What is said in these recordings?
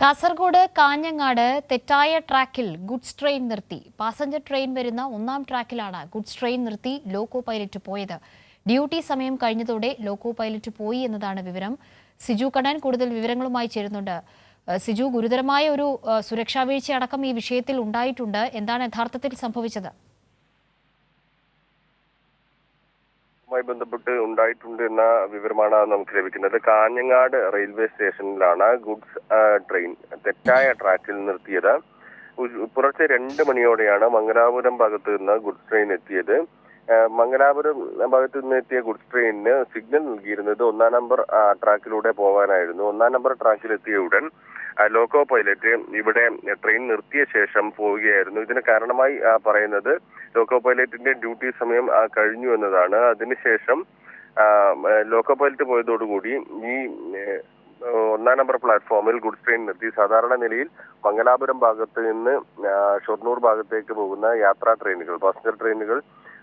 കാസർഗോഡ് കാഞ്ഞങ്ങാട് തെറ്റായ ട്രാക്കിൽ goods train നിർത്തി. പാസഞ്ചർ ട്രെയിൻ വരുന്ന ഒന്നാം ട്രാക്കിലാണ് ഗുഡ്സ് ട്രെയിൻ നിർത്തി ലോക്കോ പൈലറ്റ് പോയത്. ഡ്യൂട്ടി സമയം കഴിഞ്ഞതോടെ ലോക്കോ പൈലറ്റ് പോയി എന്നതാണ് വിവരം. സിജു കണ്ണൻ കൂടുതൽ വിവരങ്ങളുമായി ചേരുന്നുണ്ട്. സിജു ഗുരുതരമായ ഒരു സുരക്ഷാ വീഴ്ച അടക്കം ഈ വിഷയത്തിൽ ഉണ്ടായിട്ടുണ്ട്. എന്താണ് യഥാർത്ഥത്തിൽ സംഭവിച്ചത്? മായി ബന്ധപ്പെട്ട് ഉണ്ടായിട്ടുണ്ട് എന്ന വിവരമാണ് നമുക്ക് ലഭിക്കുന്നത്. കാഞ്ഞങ്ങാട് റെയിൽവേ സ്റ്റേഷനിലാണ് ഗുഡ്സ് ട്രെയിൻ തെറ്റായ ട്രാക്കിൽ നിർത്തിയത്. പുലർച്ചെ രണ്ട് മണിയോടെയാണ് മംഗലാപുരം ഭാഗത്ത് നിന്ന് ഗുഡ്സ് ട്രെയിൻ എത്തിയത്. മംഗലാപുരം ഭാഗത്തു നിന്ന് എത്തിയ ഗുഡ്സ് ട്രെയിനിന് സിഗ്നൽ നൽകിയിരുന്നത് ഒന്നാം നമ്പർ ട്രാക്കിലൂടെ പോകാനായിരുന്നു. ഒന്നാം നമ്പർ ട്രാക്കിൽ എത്തിയ ഉടൻ ലോക്കോ പൈലറ്റ് ഇവിടെ ട്രെയിൻ നിർത്തിയ ശേഷം പോവുകയായിരുന്നു. ഇതിന് കാരണമായി പറയുന്നത് ലോക്കോ പൈലറ്റിന്റെ ഡ്യൂട്ടി സമയം കഴിഞ്ഞു എന്നതാണ്. അതിനുശേഷം ലോക്കോ പൈലറ്റ് പോയതോടുകൂടി ഈ ഒന്നാം നമ്പർ പ്ലാറ്റ്ഫോമിൽ ഗുഡ്സ് ട്രെയിൻ നിർത്തി. സാധാരണ നിലയിൽ മംഗലാപുരം ഭാഗത്ത് നിന്ന് ഷൊർണൂർ ഭാഗത്തേക്ക് പോകുന്ന യാത്രാ ട്രെയിനുകൾ പാസഞ്ചർ ട്രെയിനുകൾ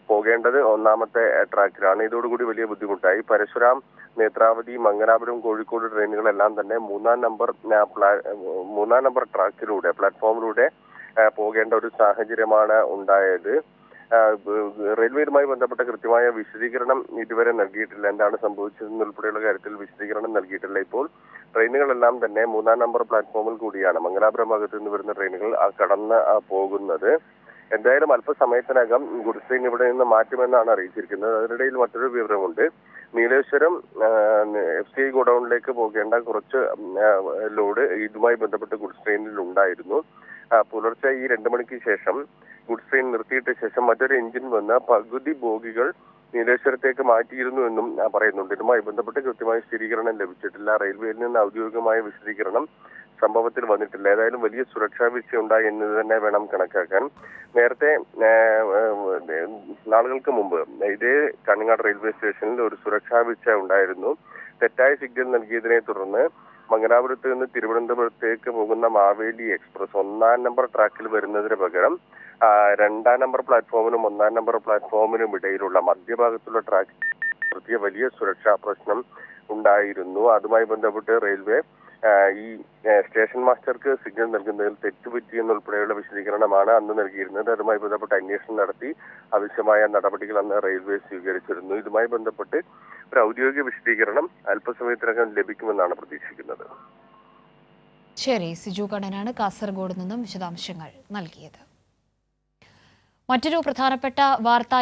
പോകേണ്ടത് ഒന്നാമത്തെ ട്രാക്കിലാണ്. ഇതോടുകൂടി വലിയ ബുദ്ധിമുട്ടായി. പരശുരാം നേത്രാവതി മംഗലാപുരം കോഴിക്കോട് ട്രെയിനുകളെല്ലാം തന്നെ മൂന്നാം നമ്പർ മൂന്നാം നമ്പർ ട്രാക്കിലൂടെ പ്ലാറ്റ്ഫോമിലൂടെ പോകേണ്ട ഒരു സാഹചര്യമാണ് ഉണ്ടായത്. റെയിൽവേയുമായി ബന്ധപ്പെട്ട കൃത്യമായ വിശദീകരണം ഇതുവരെ നൽകിയിട്ടില്ല. എന്താണ് സംഭവിച്ചതെന്നുൾപ്പെടെയുള്ള കാര്യത്തിൽ വിശദീകരണം നൽകിയിട്ടില്ല. ഇപ്പോൾ ട്രെയിനുകളെല്ലാം തന്നെ മൂന്നാം നമ്പർ പ്ലാറ്റ്ഫോമിൽ കൂടിയാണ്. മംഗലാപുരം ഭാഗത്ത് നിന്ന് വരുന്ന ട്രെയിനുകൾ കടന്ന് പോകുന്നത്. എന്തായാലും അല്പസമയത്തിനകം ഗുഡ്സിംഗ് ഇവിടെ നിന്ന് മാറ്റുമെന്നാണ് അറിയിച്ചിരിക്കുന്നത്. അതിനിടയിൽ മറ്റൊരു വിവരമുണ്ട്. നീലേശ്വരം എഫ് സി ഐ ഗോഡൌണിലേക്ക് പോകേണ്ട കുറച്ച് ലോഡ് ഇതുമായി ബന്ധപ്പെട്ട് ഗുഡ്സ് ട്രെയിനിൽ ഉണ്ടായിരുന്നു പുലർച്ചെ ഈ രണ്ടു മണിക്ക് ശേഷം ഗുഡ്സ് ട്രെയിൻ നിർത്തിയിട്ട ശേഷം മറ്റൊരു എഞ്ചിൻ വന്ന പകുതി ബോഗികൾ നീലേശ്വരത്തേക്ക് മാറ്റിയിരുന്നു എന്നും പറയുന്നുണ്ട്. ഇതുമായി ബന്ധപ്പെട്ട് കൃത്യമായ സ്ഥിരീകരണം ലഭിച്ചിട്ടില്ല. റെയിൽവേയിൽ നിന്ന് ഔദ്യോഗികമായ വിശദീകരണം സംഭവത്തിൽ വന്നിട്ടില്ല. ഏതായാലും വലിയ സുരക്ഷാ വീഴ്ച ഉണ്ടായി എന്ന് തന്നെ വേണം കണക്കാക്കാൻ. നേരത്തെ നാളുകൾക്ക് മുമ്പ് ഇതേ കാഞ്ഞങ്ങാട് റെയിൽവേ സ്റ്റേഷനിൽ ഒരു സുരക്ഷാ വീഴ്ച ഉണ്ടായിരുന്നു. തെറ്റായ സിഗ്നൽ നൽകിയതിനെ തുടർന്ന് മംഗലാപുരത്ത് നിന്ന് തിരുവനന്തപുരത്തേക്ക് പോകുന്ന മാവേലി എക്സ്പ്രസ് ഒന്നാം നമ്പർ ട്രാക്കിൽ വരുന്നതിന് പകരം രണ്ടാം നമ്പർ പ്ലാറ്റ്ഫോമിനും ഒന്നാം നമ്പർ പ്ലാറ്റ്ഫോമിനും ഇടയിലുള്ള മധ്യഭാഗത്തുള്ള ട്രാക്കിൽ വലിയ സുരക്ഷാ പ്രശ്നം ഉണ്ടായിരുന്നു. അതുമായി ബന്ധപ്പെട്ട് റെയിൽവേ ഈ സ്റ്റേഷൻ മാസ്റ്റർക്ക് സിഗ്നൽ നൽകുന്നതിൽ തെറ്റുപറ്റി എന്നുൾപ്പെടെയുള്ള വിശദീകരണമാണ് അന്ന് നൽകിയിരുന്നത്. അതുമായി ബന്ധപ്പെട്ട് അന്വേഷണം നടത്തി ആവശ്യമായ നടപടികൾ അന്ന് റെയിൽവേ സ്വീകരിച്ചിരുന്നു. ഇതുമായി ബന്ധപ്പെട്ട് ഒരു ഔദ്യോഗിക വിശദീകരണം അല്പസമയത്തിനകം ലഭിക്കുമെന്നാണ് പ്രതീക്ഷിക്കുന്നത്. ശരി സിജു കണ്ണനാണ് കാസർഗോഡ് നിന്നും വിശദാംശങ്ങൾ നൽകിയത്. മറ്റൊരു പ്രധാനപ്പെട്ട വാർത്ത